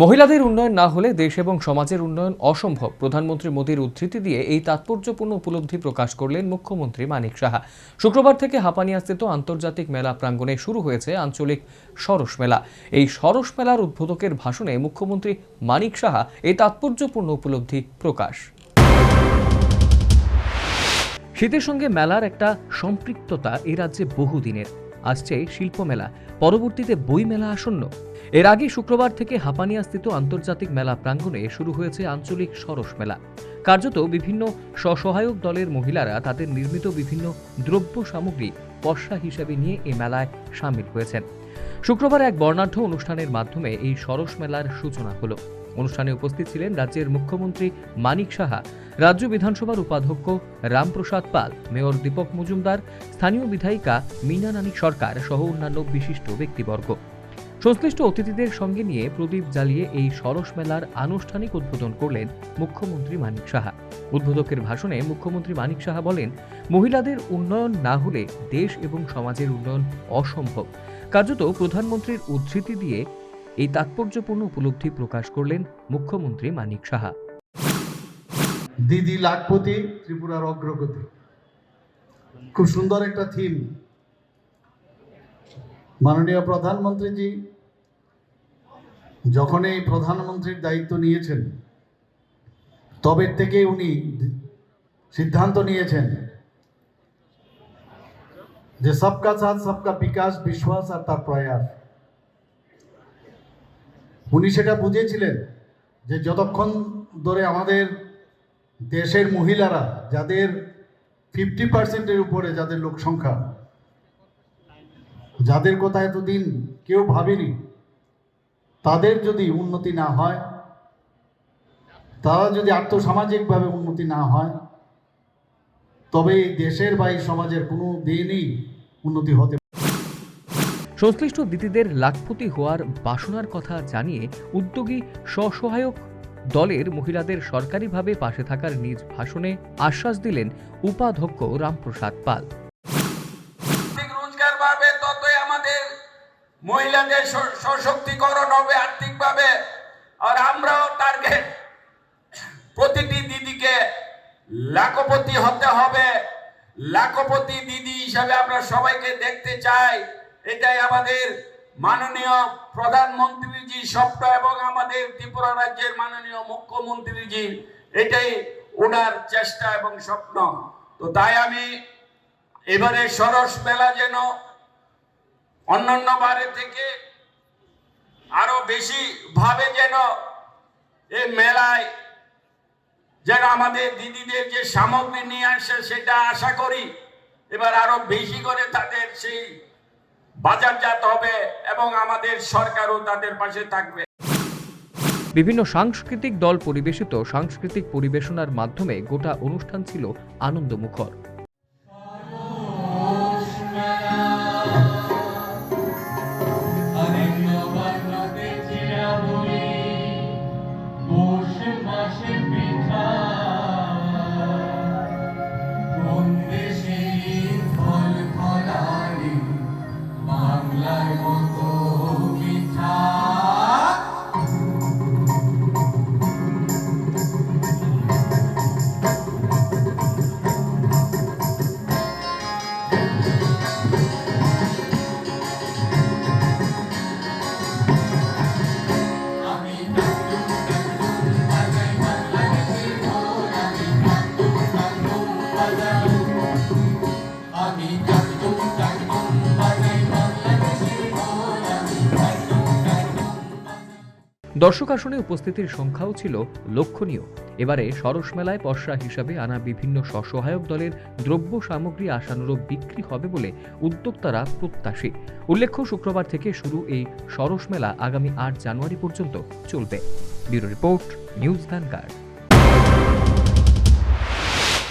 মহিলাদের উন্নয়ন না হলে দেশ এবং সমাজের উন্নয়ন অসম্ভব। প্রধানমন্ত্রী মোদীর উদ্ধৃতি দিয়ে এই তাৎপর্যপূর্ণ উপলব্ধি প্রকাশ করলেন মুখ্যমন্ত্রী মানিক সাহা। শুক্রবার থেকে হাপানিয়াস্থিত আন্তর্জাতিক মেলা প্রাঙ্গণে শুরু হয়েছে আঞ্চলিক সরস মেলা। এই সরস মেলার উদ্বোধকের ভাষণে মুখ্যমন্ত্রী মানিক সাহা এই তাৎপর্যপূর্ণ উপলব্ধি প্রকাশ। শীতের সঙ্গে মেলার একটা সম্পৃক্ততা এ রাজ্যে বহুদিনের। আসছে শিল্প মেলা পরবর্তীতে বই মেলা আসন্ন। এর আগে শুক্রবার থেকে হাপানিয়াস্থিত আন্তর্জাতিক মেলা প্রাঙ্গণে শুরু হয়েছে আঞ্চলিক সরস মেলা। কার্যত বিভিন্ন স্বসহায়ক দলের মহিলারা তাদের নির্মিত বিভিন্ন দ্রব্য সামগ্রী পর্ষা হিসেবে নিয়ে এই মেলায় সামিল হয়েছেন। শুক্রবার এক বর্ণাঢ্য অনুষ্ঠানের মাধ্যমে এই সরস মেলার সূচনা হলো। অনুষ্ঠানে উপস্থিত ছিলেন রাজ্যের মুখ্যমন্ত্রী মানিক সাহা, রাজ্য বিধানসভার উপাধ্যক্ষ রামপ্রসাদ পাল, মেয়র দীপক মজুমদার, স্থানীয় বিধায়িকা মীনা নানিক সরকার সহ অন্যান্য বিশিষ্ট ব্যক্তিবর্গ। সংশ্লিষ্ট অতিথিদের সঙ্গে নিয়ে প্রদীপ জ্বালিয়ে এই সরস মেলার আনুষ্ঠানিক উদ্বোধন করলেন মুখ্যমন্ত্রী মানিক সাহা। উদ্বোধকের ভাষণে মুখ্যমন্ত্রী মানিক সাহা বলেন, মহিলাদের উন্নয়ন না হলে দেশ এবং সমাজের উন্নয়ন অসম্ভব। কার্যত প্রধানমন্ত্রীর উদ্ধৃতি দিয়ে এই তাৎপর্যপূর্ণ উপলব্ধি প্রকাশ করলেন মুখ্যমন্ত্রী মানিক সাহা। দিদি লাখপতি, ত্রিপুরার অগ্রগতি। খুব সুন্দর একটা থিম মাননীয় প্রধানমন্ত্রীজি, যখন এই প্রধানমন্ত্রীর দায়িত্ব নিয়েছেন, তবে থেকে উনি সিদ্ধান্ত নিয়েছেন যে সবকা সাথ, সবকা বিকাশ, বিশ্বাস আর তার প্রয়াস। উনি সেটা বুঝেছিলেন যে যতক্ষণ ধরে আমাদের দেশের মহিলারা, যাদের ফিফটি পার্সেন্টের উপরে যাদের লোক সংখ্যা, যাদের কথা এতদিন কেউ ভাবেনি, তাদের যদি উন্নতি না হয়, তারা যদি আর্থসামাজিকভাবে উন্নতি না হয়, তবে এই দেশের বা এই সমাজের কোনো দিনই উন্নতি হতে সংশ্লিষ্ট দিদিদের লাখপতি হওয়ার বাসনার কথা জানিয়ে উদ্যোগী স্বসহায়ক দলের মহিলাদের সরকারিভাবে পাশে থাকার নিজ ভাষণে আশ্বাস দিলেন উপাধ্যক্ষ রামপ্রসাদ পাল। রোজগার বাড়বে, ততই আমাদের মহিলাদের সশক্তিকরণ হবে আর্থিকভাবে। আর আমরাও টার্গেট প্রতিটি দিদিকে লাখপতি হতে হবে। লাখপতি দিদি হিসাবে আমরা সবাইকে দেখতে চাই। এটাই আমাদের মাননীয় প্রধানমন্ত্রীজি স্বপ্ন এবং আমাদের ত্রিপুরা রাজ্যের মাননীয় মুখ্যমন্ত্রীজি, এটাই ওনার চেষ্টা এবং স্বপ্ন। তো তাই আমি এবারে সরস মেলা যেন অন্যান্য বারে থেকে আরও বেশি ভাবে যেন এই মেলায় যেন আমাদের দিদিদের যে সামগ্রী নিয়ে আসে সেটা আশা করি, এবার আরও বেশি করে তাদের সেই বাজারজাত হবে এবং আমাদের সরকারও তাদের পাশে থাকবে। বিভিন্ন সাংস্কৃতিক দল পরিবেশিত সাংস্কৃতিক পরিবেশনার মাধ্যমে গোটা অনুষ্ঠান ছিল আনন্দমুখর। দর্শক আসনে উপস্থিতির সংখ্যাও ছিল লক্ষণীয়। এবারে সরস মেলায় পর্ষা হিসাবে আনা বিভিন্ন স্বসহায়ক দলের দ্রব্য সামগ্রী আশানুরূপ বিক্রি হবে বলে উদ্যোক্তারা প্রত্যাশী। উল্লেখ্য, শুক্রবার থেকে শুরু এই সরস মেলা আগামী আট জানুয়ারি পর্যন্ত চলবে। Bureau report, news vanguard